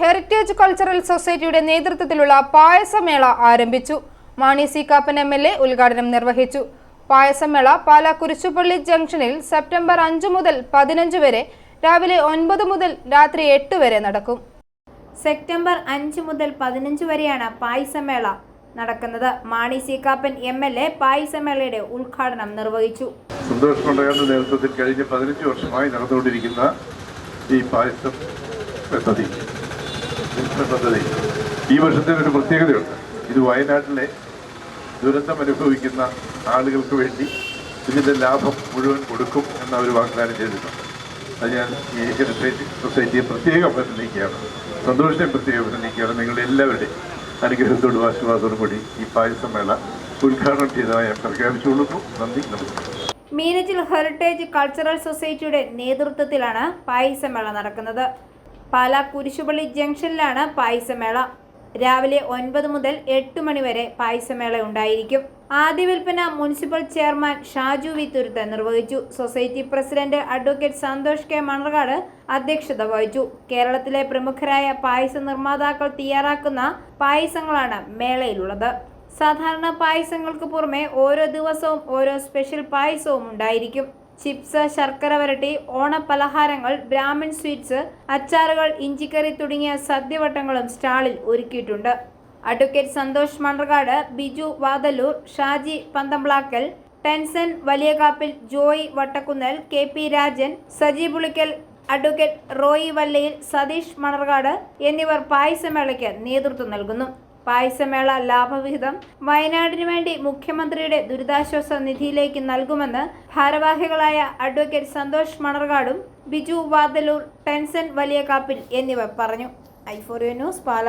Heritage cultural സൊസൈറ്റിയുടെ നേതൃത്വത്തിലുള്ള പായസമേള ആരംഭിച്ചു. Mani C Kappan M L A ഉദ്ഘാടനം നിർവഹിച്ചു. പായസമേള പാല കുരിശുപള്ളി ജംഗ്ഷനിൽ സെപ്റ്റംബർ അഞ്ച് മുതൽ പതിനഞ്ച് വരെ രാവിലെ ഒൻപത് മുതൽ രാത്രി എട്ട് വരെ നടക്കും. സെപ്റ്റംബർ അഞ്ച് മുതൽ പതിനഞ്ച് വരെയാണ് പായസമേള നടക്കുന്നത്. Mani C Kappan M L A പായസമേളയുടെ ഉദ്ഘാടനം നിർവഹിച്ചു. സന്തോഷ് നേതൃത്വത്തിൽ കഴിഞ്ഞ പതിനഞ്ച് വർഷമായി നടന്നുകൊണ്ടിരിക്കുന്ന ഈ പായസം പദ്ധതി. മിഷൻ പദ്ധതി ഈ വർഷത്തിന് ഒരു പ്രത്യേകതയുണ്ട്. ഇത് വയനാട്ടിലെ ദുരന്തം അനുഭവിക്കുന്ന ആളുകൾക്ക് വേണ്ടി ഇതിന്റെ ലാഭം മുഴുവൻ കൊടുക്കും എന്ന ഒരു വാഗ്ദാനം ചെയ്തിട്ടുണ്ട്. അത് ഞാൻ ഈ ഹെറിറ്റേജ് സൊസൈറ്റിയെ പ്രത്യേകം അഭിനന്ദിക്കുകയാണ്. സന്തോഷത്തെ പ്രത്യേകം അഭിനന്ദിക്കുകയാണ്. നിങ്ങളുടെ എല്ലാവരുടെയും അനുഗ്രഹത്തോടും ആശീർവാദത്തോടും കൂടി ഈ പായസമേള ഉദ്ഘാടനം ചെയ്തതായി ഞാൻ പ്രഖ്യാപിച്ചുകൊള്ളുന്നു. നന്ദി നമസ്കാരം. മീനച്ചിൽ ഹെറിറ്റേജ് കൾച്ചറൽ സൊസൈറ്റിയുടെ നേതൃത്വത്തിലാണ് പായസമേള നടക്കുന്നത്. പാല കുരിശുപള്ളി ജംഗ്ഷനിലാണ് പായസമേള. രാവിലെ ഒൻപത് മുതൽ എട്ട് മണിവരെ പായസമേള ഉണ്ടായിരിക്കും. ആദ്യ വിൽപ്പന municipal chairman Shaju V Thuruthu നിർവഹിച്ചു. Society president advocate Santhosh K. Manarcad അധ്യക്ഷത വഹിച്ചു. കേരളത്തിലെ പ്രമുഖരായ പായസ നിർമ്മാതാക്കൾ തയ്യാറാക്കുന്ന പായസങ്ങളാണ് മേളയിലുള്ളത്. സാധാരണ പായസങ്ങൾക്ക് പുറമെ ഓരോ ദിവസവും ഓരോ സ്പെഷ്യൽ പായസവും ഉണ്ടായിരിക്കും. ചിപ്സ് ശർക്കര വരട്ടി ഓണപ്പലഹാരങ്ങൾ ബ്രാഹ്മൺ സ്വീറ്റ്സ് അച്ചാറുകൾ ഇഞ്ചിക്കറി തുടങ്ങിയ സദ്യവട്ടങ്ങളും സ്റ്റാളിൽ ഒരുക്കിയിട്ടുണ്ട്. Advocate Santhosh Mannarkad Biju Vathallur Shaji Panthamplackal Tenson Valiyakappil Joy Vattakunnel K P Rajan Saji Pulickal advocate Roy Vallayil Satheesh Manarcad എന്നിവർ പായസമേളയ്ക്ക് നേതൃത്വം നൽകുന്നു. പായസമേള ലാഭവിഹിതം വയനാടിനു വേണ്ടി മുഖ്യമന്ത്രിയുടെ ദുരിതാശ്വാസ നിധിയിലേക്ക് നൽകുമെന്ന് ഭാരവാഹികളായ അഡ്വക്കേറ്റ് സന്തോഷ് മണർകാടും ബിജു വാതലൂർ ടെൻസൻ വലിയ കാപ്പിൽ എന്നിവർ പറഞ്ഞു. ഐഫോറിയോ ന്യൂസ് പാല.